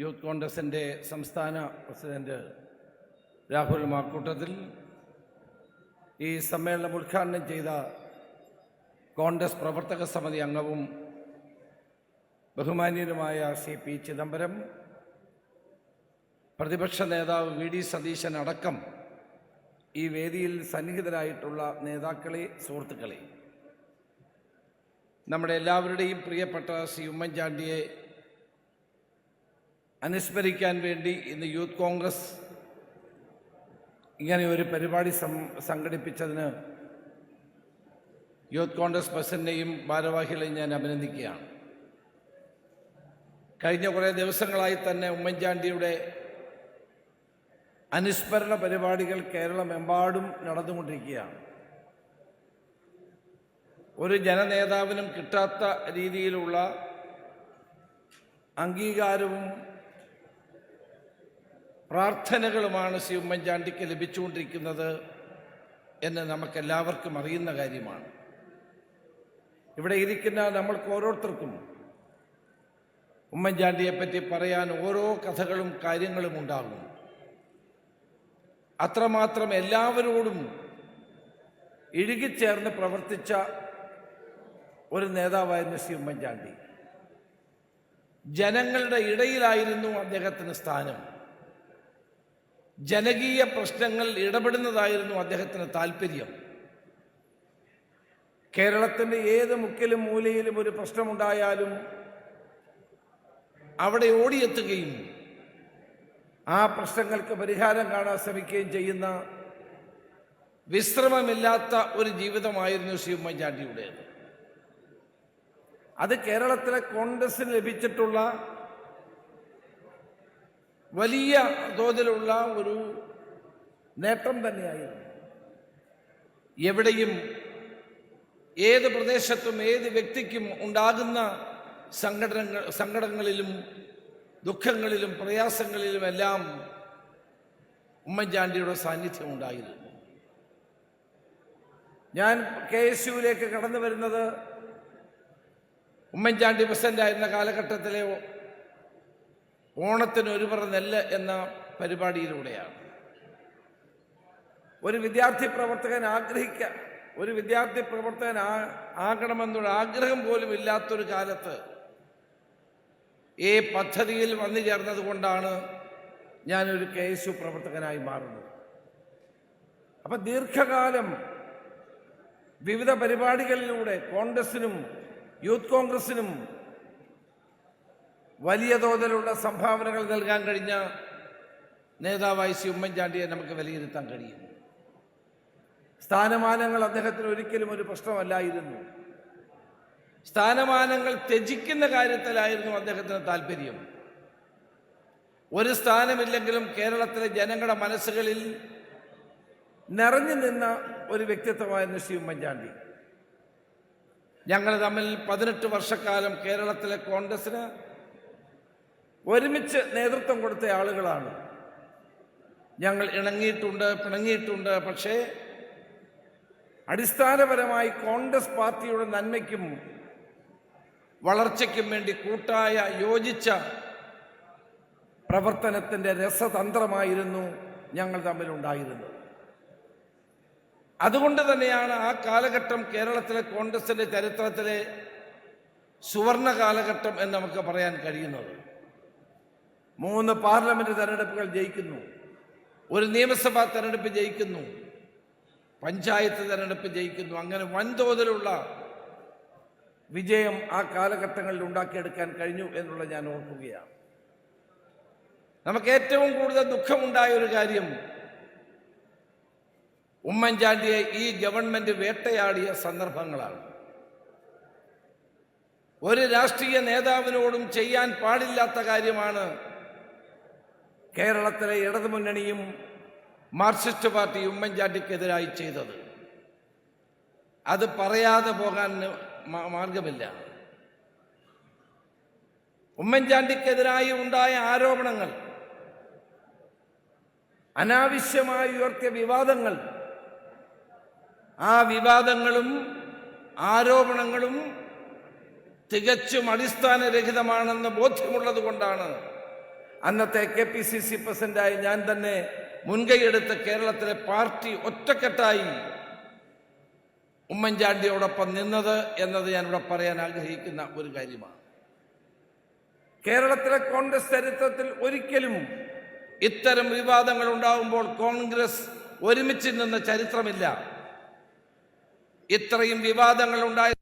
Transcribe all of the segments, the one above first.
Youth കോൺഗ്രസിന്റെ സംസ്ഥാന president Rahul Mamkootathil ഈ സമ്മേളനം ഉദ്ഘാടനം ചെയ്ത കോൺഗ്രസ് പ്രവർത്തക സമിതി അംഗവും ബഹുമാന്യനുമായ സി പി ചിദംബരം പ്രതിപക്ഷ നേതാവ് വി ഡി സതീശൻ അടക്കം ഈ വേദിയിൽ സന്നിഹിതരായിട്ടുള്ള നേതാക്കളെ സുഹൃത്തുക്കളെ. നമ്മുടെ എല്ലാവരുടെയും പ്രിയപ്പെട്ട സി ഉമ്മൻചാണ്ടിയെ അനുസ്മരിക്കാൻ വേണ്ടി ഇന്ന് യൂത്ത് കോൺഗ്രസ് ഇങ്ങനെ ഒരു പരിപാടി സംഘടിപ്പിച്ചതിന് യൂത്ത് കോൺഗ്രസ് പ്രസിഡന്റിനെയും ഭാരവാഹികളെയും ഞാൻ അഭിനന്ദിക്കുകയാണ്. കഴിഞ്ഞ കുറേ ദിവസങ്ങളായി തന്നെ ഉമ്മൻചാണ്ടിയുടെ അനുസ്മരണ പരിപാടികൾ കേരളമെമ്പാടും നടന്നുകൊണ്ടിരിക്കുകയാണ്. ഒരു ജനനേതാവിനും കിട്ടാത്ത രീതിയിലുള്ള അംഗീകാരവും പ്രാർത്ഥനകളുമാണ് ശ്രീ ഉമ്മൻചാണ്ടിക്ക് ലഭിച്ചുകൊണ്ടിരിക്കുന്നത് എന്ന് നമുക്കെല്ലാവർക്കും അറിയുന്ന കാര്യമാണ്. ഇവിടെ ഇരിക്കുന്ന നമ്മൾക്ക് ഓരോരുത്തർക്കും ഉമ്മൻചാണ്ടിയെപ്പറ്റി പറയാൻ ഓരോ കഥകളും കാര്യങ്ങളും ഉണ്ടാകും. അത്രമാത്രം എല്ലാവരോടും ഇഴുകിച്ചേർന്ന് പ്രവർത്തിച്ച ഒരു നേതാവായിരുന്നു ശ്രീ ഉമ്മൻചാണ്ടി ജനങ്ങളുടെ ഇടയിലായിരുന്നു അദ്ദേഹത്തിന് സ്ഥാനം. ജനകീയ പ്രശ്നങ്ങൾ ഇടപെടുന്നതായിരുന്നു അദ്ദേഹത്തിന് താല്പര്യം. കേരളത്തിന്റെ ഏത് മുക്കിലും മൂലയിലും ഒരു പ്രശ്നമുണ്ടായാലും അവിടെ ഓടിയെത്തുകയും ആ പ്രശ്നങ്ങൾക്ക് പരിഹാരം കാണാൻ ശ്രമിക്കുകയും ചെയ്യുന്ന വിശ്രമമില്ലാത്ത ഒരു ജീവിതമായിരുന്നു ശ്രീ ഉമ്മൻചാണ്ടിയുടേത്. അത് കേരളത്തിലെ കോൺഗ്രസിന് ലഭിച്ചിട്ടുള്ള വലിയ തോതിലുള്ള ഒരു നേട്ടം തന്നെയായിരുന്നു. എവിടെയും ഏത് പ്രദേശത്തും ഏത് വ്യക്തിക്കും ഉണ്ടാകുന്ന സംഘടനകൾ സങ്കടങ്ങളിലും ദുഃഖങ്ങളിലും പ്രയാസങ്ങളിലുമെല്ലാം ഉമ്മൻചാണ്ടിയുടെ സാന്നിധ്യം ഉണ്ടായിരുന്നു. ഞാൻ കെ എസ് യുവിലേക്ക് കടന്നു വരുന്നത് ഉമ്മൻചാണ്ടി പ്രസിഡന്റായിരുന്ന കാലഘട്ടത്തിലെ ഓണത്തിന് ഒരു പറ നെല്ല് എന്ന പരിപാടിയിലൂടെയാണ്. ഒരു വിദ്യാർത്ഥി പ്രവർത്തകൻ ആഗ്രഹിക്ക ഒരു വിദ്യാർത്ഥി പ്രവർത്തകൻ ആകണമെന്നുള്ള ആഗ്രഹം പോലും ഇല്ലാത്തൊരു കാലത്ത് ഈ പദ്ധതിയിൽ വന്നു ചേർന്നത് കൊണ്ടാണ് ഞാനൊരു കെ എസ് യു പ്രവർത്തകനായി മാറുന്നത്. അപ്പൊ ദീർഘകാലം വിവിധ പരിപാടികളിലൂടെ കോൺഗ്രസിനും യൂത്ത് കോൺഗ്രസിനും വലിയ തോതിലുള്ള സംഭാവനകൾ നൽകാൻ കഴിഞ്ഞ നേതാവായി ശ്രീ ഉമ്മൻചാണ്ടിയെ നമുക്ക് വിലയിരുത്താൻ കഴിയും. സ്ഥാനമാനങ്ങൾ അദ്ദേഹത്തിന് ഒരിക്കലും ഒരു പ്രശ്നമല്ലായിരുന്നു. സ്ഥാനമാനങ്ങൾ ത്യജിക്കുന്ന കാര്യത്തിലായിരുന്നു അദ്ദേഹത്തിന് താല്പര്യം. ഒരു സ്ഥാനമില്ലെങ്കിലും കേരളത്തിലെ ജനങ്ങളുടെ മനസ്സുകളിൽ നിറഞ്ഞു നിന്ന ഒരു വ്യക്തിത്വമായിരുന്നു ശ്രീ ഉമ്മൻചാണ്ടി. ഞങ്ങൾ തമ്മിൽ പതിനെട്ട് വർഷക്കാലം കേരളത്തിലെ കോൺഗ്രസിന് ഒരുമിച്ച് നേതൃത്വം കൊടുത്ത ആളുകളാണ്. ഞങ്ങൾ ഇണങ്ങിയിട്ടുണ്ട് പിണങ്ങിയിട്ടുണ്ട്. പക്ഷേ അടിസ്ഥാനപരമായി കോൺഗ്രസ് പാർട്ടിയുടെ നന്മയ്ക്കും വളർച്ചയ്ക്കും വേണ്ടി കൂട്ടായ യോജിച്ച പ്രവർത്തനത്തിന്റെ രസതന്ത്രമായിരുന്നു ഞങ്ങൾ തമ്മിലുണ്ടായിരുന്നത്. അതുകൊണ്ട് തന്നെയാണ് ആ കാലഘട്ടം കേരളത്തിലെ കോൺഗ്രസിന്റെ ചരിത്രത്തിലെ സുവർണ കാലഘട്ടം എന്ന് നമുക്ക് പറയാൻ കഴിയുന്നത്. മൂന്ന് പാർലമെന്റ് തെരഞ്ഞെടുപ്പുകൾ ജയിക്കുന്നു. ഒരു നിയമസഭാ തെരഞ്ഞെടുപ്പ് ജയിക്കുന്നു. പഞ്ചായത്ത് തെരഞ്ഞെടുപ്പ് ജയിക്കുന്നു. അങ്ങനെ വൻതോതിലുള്ള വിജയം ആ കാലഘട്ടങ്ങളിൽ ഉണ്ടാക്കിയെടുക്കാൻ കഴിഞ്ഞു എന്നുള്ളത് ഞാൻ ഓർക്കുകയാണ്. നമുക്ക് ഏറ്റവും കൂടുതൽ ദുഃഖമുണ്ടായ ഒരു കാര്യം ഉമ്മൻചാണ്ടിയെ ഈ ഗവൺമെന്റ് വേട്ടയാടിയ സന്ദർഭങ്ങളാണ്. ഒരു രാഷ്ട്രീയ നേതാവിനോടും ചെയ്യാൻ പാടില്ലാത്ത കാര്യമാണ് കേരളത്തിലെ ഇടതുമുന്നണിയും മാർക്സിസ്റ്റ് പാർട്ടി ഉമ്മൻചാണ്ടിക്കെതിരായി ചെയ്തത്. അത് പറയാതെ പോകാൻ മാർഗമില്ല. ഉമ്മൻചാണ്ടിക്കെതിരായി ഉണ്ടായ ആരോപണങ്ങൾ അനാവശ്യമായി ഉയർത്തിയ വിവാദങ്ങൾ ആ വിവാദങ്ങളും ആരോപണങ്ങളും തികച്ചും അടിസ്ഥാനരഹിതമാണെന്ന് ബോധ്യമുള്ളത് കൊണ്ടാണ് അന്നത്തെ കെ പി സി സി പ്രസിഡന്റായി ഞാൻ തന്നെ മുൻകൈയെടുത്ത് കേരളത്തിലെ പാർട്ടി ഒറ്റക്കെട്ടായി ഉമ്മൻചാണ്ടിയോടൊപ്പം നിന്നത് എന്നത് ഞാൻ ഇവിടെ പറയാൻ ആഗ്രഹിക്കുന്ന ഒരു കാര്യമാണ്. കേരളത്തിലെ കോൺഗ്രസ് ചരിത്രത്തിൽ ഒരിക്കലും ഇത്തരം വിവാദങ്ങൾ ഉണ്ടാകുമ്പോൾ കോൺഗ്രസ് ഒരുമിച്ച് നിന്ന ചരിത്രമില്ല. ഇത്രയും വിവാദങ്ങൾ ഉണ്ടായ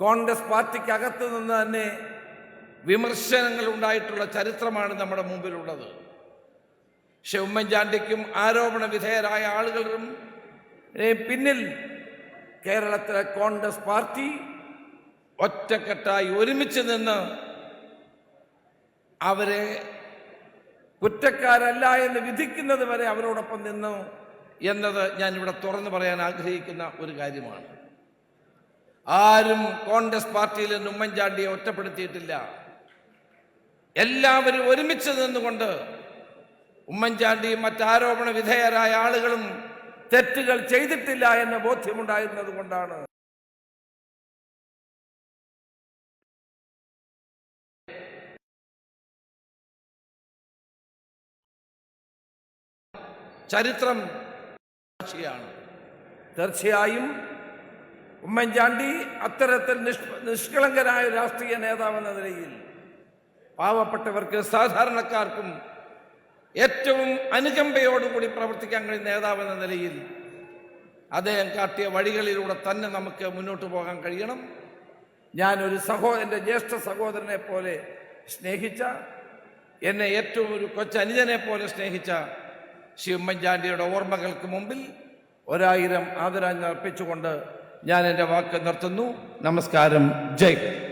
കോൺഗ്രസ് പാർട്ടിക്ക് അകത്ത് നിന്ന് തന്നെ വിമർശനങ്ങൾ ഉണ്ടായിട്ടുള്ള ചരിത്രമാണ് നമ്മുടെ മുമ്പിലുള്ളത്. പക്ഷെ ഉമ്മൻചാണ്ടിക്കും ആരോപണ വിധേയരായ ആളുകളും പിന്നിൽ കേരളത്തിലെ കോൺഗ്രസ് പാർട്ടി ഒറ്റക്കെട്ടായി ഒരുമിച്ച് നിന്ന് അവരെ കുറ്റക്കാരല്ല എന്ന് വിധിക്കുന്നത് വരെ അവരോടൊപ്പം നിന്നു എന്നത് ഞാൻ ഇവിടെ തുറന്നു പറയാൻ ആഗ്രഹിക്കുന്ന ഒരു കാര്യമാണ്. ആരും കോൺഗ്രസ് പാർട്ടിയിൽ നിന്ന് ഉമ്മൻചാണ്ടിയെ ഒറ്റപ്പെടുത്തിയിട്ടില്ല. എല്ലാവരും ഒരുമിച്ച് നിന്നുകൊണ്ട് ഉമ്മൻചാണ്ടിയും മറ്റാരോപണ വിധേയരായ ആളുകളും തെറ്റുകൾ ചെയ്തിട്ടില്ല എന്ന ബോധ്യമുണ്ടായിരുന്നത് കൊണ്ടാണ്. ചരിത്രം സാക്ഷിയാണ്. തീർച്ചയായും ഉമ്മൻചാണ്ടി അത്തരത്തിൽ നിഷ് നിഷ്കളങ്കനായ രാഷ്ട്രീയ നേതാവെന്ന നിലയിൽ പാവപ്പെട്ടവർക്ക് സാധാരണക്കാർക്കും ഏറ്റവും അനുകമ്പയോടുകൂടി പ്രവർത്തിക്കാൻ കഴിയുന്ന നേതാവെന്ന നിലയിൽ അദ്ദേഹം കാട്ടിയ വഴികളിലൂടെ തന്നെ നമുക്ക് മുന്നോട്ട് പോകാൻ കഴിയണം. ഞാനൊരു സഹോ എന്റെ ജ്യേഷ്ഠ സഹോദരനെ പോലെ സ്നേഹിച്ച എന്നെ ഏറ്റവും ഒരു കൊച്ചനുജനെ പോലെ സ്നേഹിച്ച ശ്രീ ഉമ്മൻചാണ്ടിയുടെ ഓർമ്മകൾക്ക് മുമ്പിൽ ഒരായിരം ആദരാഞ്ജലി അർപ്പിച്ചുകൊണ്ട് ഞാൻ എന്റെ വാക്ക് നിർത്തുന്നു. നമസ്കാരം. ജയ്